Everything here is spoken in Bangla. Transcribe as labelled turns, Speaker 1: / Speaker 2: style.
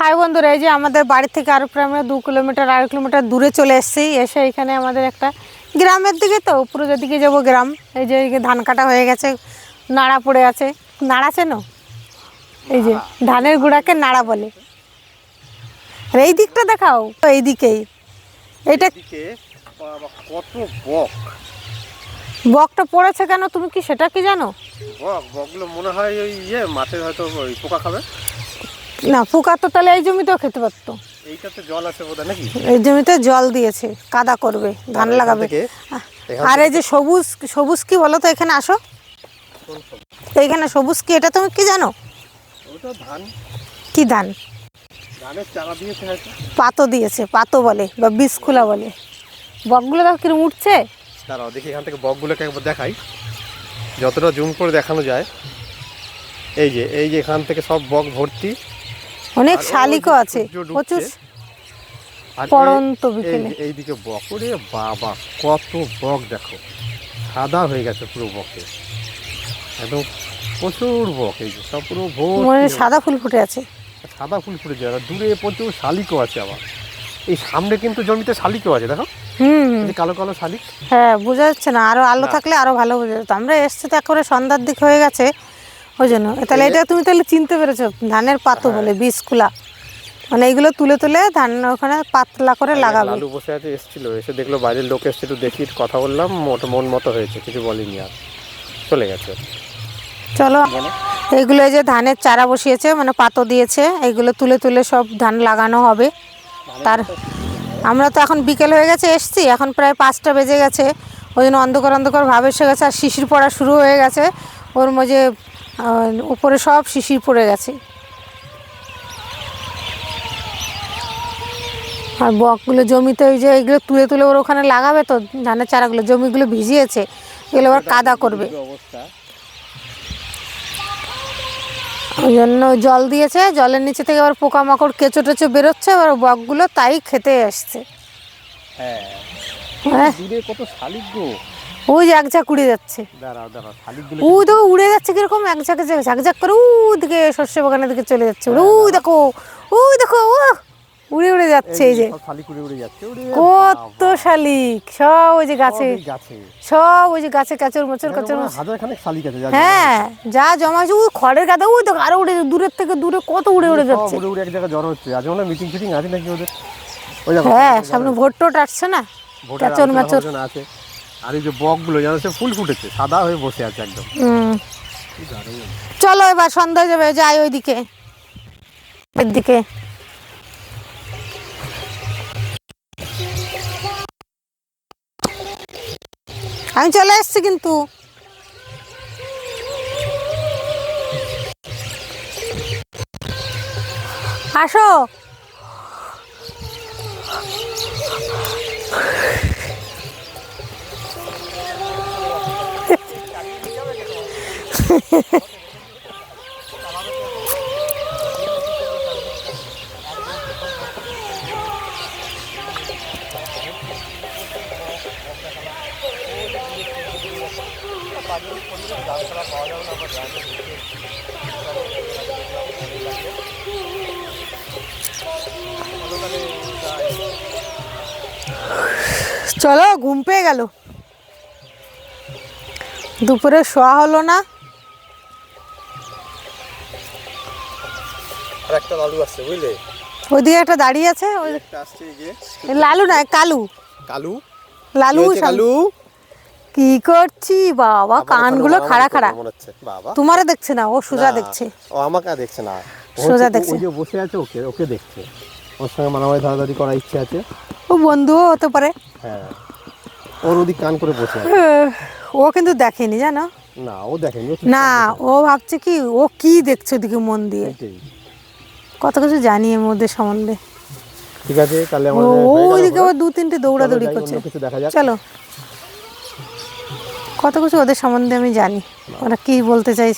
Speaker 1: হাই বন্ধুরা এই যে আমাদের বাড়ি থেকে আরও প্রায় আমরা দু কিলোমিটার আড়াই কিলোমিটার দূরে চলে এসেছি। এসে এখানে আমাদের একটা গ্রামের দিকে তো উপরে দিকে যাব গ্রাম। এই যে ধান কাটা হয়ে গেছে নাড়া পড়ে আছে। নাড়া চেনো এই যে ধানের গুঁড়াকে নাড়া বলে। আর এই দিকটা দেখাও এই দিকেই। এটা
Speaker 2: কত বক।
Speaker 1: বকটা পড়েছে কেন? তুমি কি সেটা কি জানো?
Speaker 2: বক বকগুলো মনে হয় ওই ইয়ে মাছের হয়তো পোকা খাবে।
Speaker 1: না পোকা তো তাহলে এই জমিতেও খেতে পারতো।
Speaker 2: এইটাতে জল আছে বোধহয় নাকি?
Speaker 1: এই জমিতে জল দিয়েছে কাদা করবে ধান লাগাবে। আর এই যে সবুজ সবুজ কি বলো তো এখানে আসো। এইখানে সবুজ কি এটা তুমি কি জানো?
Speaker 2: ধান।
Speaker 1: কি ধান? পাতো দিয়েছে পাতো বলে বা বীজ খোলা বলে। বকগুলো দেখো কিরম উঠছে?
Speaker 2: দাঁড়াও দেখি এখান থেকে বকগুলোকে একবার দেখাই। যতটা জুম করে দেখানো যায়। এই যে এই যে এখান থেকে সব বক ভর্তি।
Speaker 1: অনেক শালিকও আছে প্রচুর
Speaker 2: আর
Speaker 1: পড়ন্ত বিকেলে।
Speaker 2: এইদিকে বক ওরে বাবা কত বক দেখো। সাদা হয়ে গেছে পুরো বকে। একদম প্রচুর বক এই যে সব পুরো ভোর
Speaker 1: মনে সাদা ফুল ফুটে আছে।
Speaker 2: সাদা ফুল ফুটেছে আর দূরে প্রচুর শালিকও আছে আবার। এই সামনে কিন্তু জমিতে শালিকও আছে দেখো।
Speaker 1: হুম
Speaker 2: কালো কালো শালিক।
Speaker 1: হ্যাঁ বোঝা যাচ্ছে না আরও আলো থাকলে আরও ভালো বোঝা যেত আমরা এসছি তো একেবারে সন্ধ্যার দিক হয়ে গেছে। ওই জন্য তাহলে এটা তুমি তাহলে চিনতে পেরেছ ধানের পাতো
Speaker 2: হ্যাঁ।
Speaker 1: বলে বীজ খোলা মানে এগুলো তুলে তুলে ধান ওখানে পাতলা করে লাগাবে।
Speaker 2: লালু বসে আছে এসেছিল এসে দেখল বাইরের লোক এসছে একটু দেখি কথা বললাম মোট মন মতো হয়েছে কিছু বলিনি আর। চলে গেছে।
Speaker 1: চলো এইগুলো যে ধানের চারা বসিয়েছে মানে পাতো দিয়েছে এইগুলো তুলে তুলে সব ধান লাগানো হবে। তার আমরা তো এখন বিকেল হয়ে গেছে এসছি এখন প্রায় পাঁচটা বেজে গেছে। ওই জন্য অন্ধকার অন্ধকার ভাব এসে গেছে আর শিশির পড়া শুরু হয়ে গেছে। ওর মাঝে আহ, উপরে সব শিশির পড়ে গেছে। আর বকগুলো জমিতে ওই যে এইগুলো তুলে তুলে ওর ওখানে লাগাবে তো ধানের চারাগুলো জমিগুলো ভিজিয়েছে এগুলো আবার কাদা করবে। ওই জন্য জল দিয়েছে জলের নিচে থেকে আবার পোকামাকড় কেঁচো টেচো বেরোচ্ছে আবার বকগুলো তাই খেতে আসছে।
Speaker 2: হ্যাঁ।
Speaker 1: হ্যাঁ।
Speaker 2: কত শালিক গো।
Speaker 1: ওই যে এক ঝাঁক উড়ে যাচ্ছে। ওই দেখো উড়ে যাচ্ছে কীরকম? এক ঝাঁকে ঝাঁক ঝাঁক করে উ দিকে শস্য বাগানের দিকে চলে যাচ্ছে। ওই দেখো ওই দেখো ও উড়ে উড়ে যাচ্ছে এই যে। কত শালিক সব ওই যে গাছে।
Speaker 2: সব
Speaker 1: ওই যে গাছে কাচর মোচর কাচর মোচর। হ্যাঁ যা জমা আছে ওই খড়ের গাদা ওই দেখো আরও উড়ে দূরের থেকে দূরে কত উড়ে উড়ে যাচ্ছে।
Speaker 2: উড়ে উড়ে এক জায়গায় জড়ো হচ্ছে। আজ মনে মিটিং ফিটিং আছে নাকি ওদের?
Speaker 1: হ্যাঁ সামনে ভোট টোট আসছে না? ম্যাচর
Speaker 2: ফালোচনা আছে। আর এই যে বকগুলো যেন সে ফুল ফুটেছে, সাদা হয়ে বসে আছে একদম।
Speaker 1: চলো এবার সন্ধ্যা যাবে, যাই ওইদিকে। দিকে আমি চলে এসছি কিন্তু। আসো। চলো ঘুম পেয়ে গেল। দুপুরে শোয়া হলো না।
Speaker 2: আর একটা লালু আসছে বুঝলে?
Speaker 1: ওইদিকে একটা দাঁড়িয়ে আছে ওই
Speaker 2: একটা আসছে এই যে
Speaker 1: লালু না কালু।
Speaker 2: কালু?
Speaker 1: লালু
Speaker 2: কালু?
Speaker 1: কি করছি বাবা কানগুলো খাড়া খাড়া।
Speaker 2: হচ্ছে বাবা।
Speaker 1: তোমারে দেখছে না ও সোজা দেখছে।
Speaker 2: ও আমাকে দেখছে না।
Speaker 1: সোজা দেখছে।
Speaker 2: ওই যে বসে আছে ওকে ওকে দেখছে। ওর সঙ্গে মারামারি ধরাধরি করার ইচ্ছে আছে।
Speaker 1: ও বন্ধুও হতে পারে।
Speaker 2: হ্যাঁ। ওর ওদিক কান করে বসে আছে।
Speaker 1: ও কিন্তু দেখেনি জানো?
Speaker 2: না ও দেখেনি
Speaker 1: না ও ভাবছে কি ও কি দেখছে ওদিকে মন দিয়ে? কত কিছু জানি এর মধ্যে সম্বন্ধে।
Speaker 2: ঠিক আছে তাহলে
Speaker 1: ও
Speaker 2: আমাদের
Speaker 1: ও ওইদিকে? আবার দু তিনটে দৌড়াদৌড়ি করছে। চলো। কত কিছু ওদের সম্বন্ধে আমি জানি। ওরা কি বলতে চাইছে